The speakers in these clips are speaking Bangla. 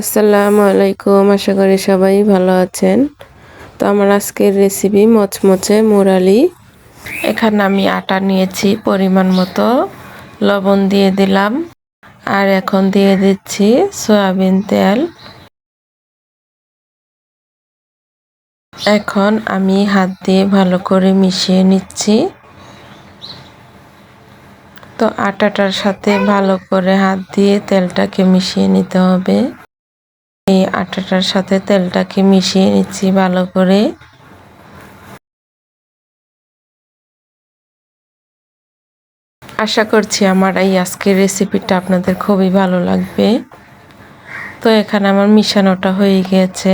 আসসালামু আলাইকুম, আশা করি সবাই ভালো আছেন। তো আমার আজকের রেসিপি মচমচে মুরালি এখানে আমি আটা নিয়েছি, পরিমাণ মতো। লবণ দিয়ে দিলাম। আর এখন দিয়ে দিচ্ছি সয়াবিন তেল। এখন আমি হাত দিয়ে ভালো করে মিশিয়ে নিচ্ছি। তো আটাটার সাথে ভালো করে হাত দিয়ে তেলটাকে মিশিয়ে নিতে হবে। এই আটাটার সাথে তেলটাকে মিশিয়ে নিচ্ছি ভালো করে। আশা করছি আমার এই আজকের রেসিপিটা আপনাদের খুবই ভালো লাগবে। তো এখানে আমার মিশানোটা হয়ে গিয়েছে।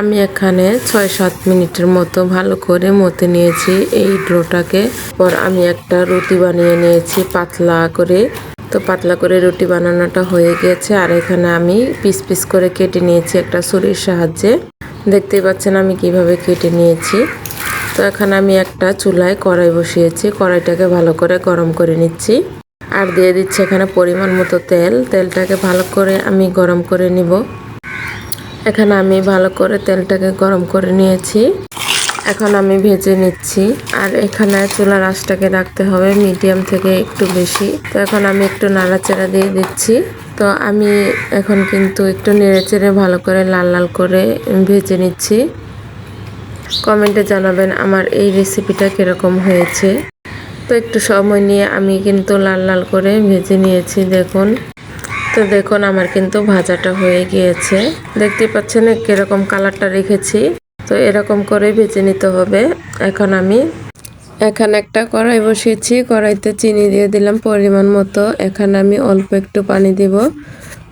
আমি এখানে ছয় সাত মিনিটের মতো ভালো করে মতে নিয়েছি এই ড্রোটাকে পর আমি একটা রুটি বানিয়ে নিয়েছি, পাতলা করে। তো পাতলা করে রুটি বানানোটা হয়ে গিয়েছে। আর এখানে আমি পিস পিস করে কেটে নিয়েছি একটা ছুরির সাহায্যে। দেখতেই পাচ্ছেন আমি কীভাবে কেটে নিয়েছি। তো এখানে আমি একটা চুলায় কড়াই বসিয়েছি। কড়াইটাকে ভালো করে গরম করে নিচ্ছি। আর দিয়ে দিচ্ছি এখানে পরিমাণ মতো তেল। তেলটাকে ভালো করে আমি গরম করে নিব। এখানে আমি ভালো করে তেলটাকে গরম করে নিয়েছি। এখন আমি ভেজে নিচ্ছি। আর এখানে চুলার আঁচটাকে রাখতে হবে মিডিয়াম থেকে একটু বেশি। তো এখন আমি একটু নাড়াচাড়া দিয়ে দিচ্ছি। তো আমি এখন কিন্তু একটু নেড়েচেড়ে ভালো করে লাল লাল করে ভেজে নিচ্ছি। কমেন্টে জানাবেন আমার এই রেসিপিটা কীরকম হয়েছে। তো একটু সময় নিয়ে আমি কিন্তু লাল লাল করে ভেজে নিয়েছি, দেখুন। তো দেখুন, আমার কিন্তু ভাজাটা হয়ে গিয়েছে। দেখতে পাচ্ছেন কীরকম কালারটা রেখেছি। তো এরকম করে ভেজে নিতে হবে। এখন আমি এখানে একটা কড়াই বসিয়েছি। কড়াইতে চিনি দিয়ে দিলাম পরিমাণ মতো। এখানে আমি অল্প একটু পানি দিব,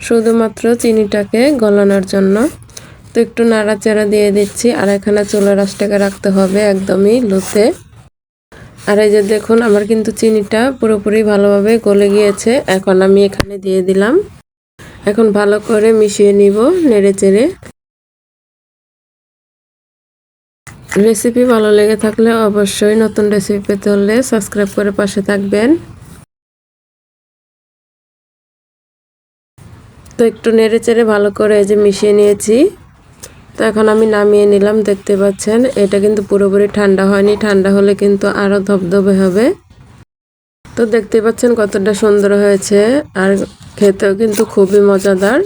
শুধুমাত্র চিনিটাকে গলানোর জন্য। তো একটু নাড়াচাড়া দিয়ে দিচ্ছি, আর এখানে চুলার রাসটাকে রাখতে হবে একদমই লোতে। আর এই যে দেখুন, আমার কিন্তু চিনিটা পুরোপুরি ভালোভাবে গলে গিয়েছে। এখন আমি এখানে দিয়ে দিলাম। এখন ভালো করে মিশিয়ে নিব নেড়ে চেড়ে রেসিপি ভালো লেগে থাকলে অবশ্যই নতুন রেসিপি পেতে হলে সাবস্ক্রাইব করে পাশে থাকবেন। তো একটু নেড়ে চেড়ে ভালো করে এই যে মিশিয়ে নিয়েছি। তো এখন আমি নামিয়ে নিলাম, দেখতে পাচ্ছেন? এটা কিন্তু পুরোপুরি ঠান্ডা হয়নি, ঠান্ডা হলে কিন্তু আরও ধবধবে হবে। তো দেখতে পাচ্ছেন কতটা সুন্দর হয়েছে, আর খেতেও কিন্তু খুবই মজাদার।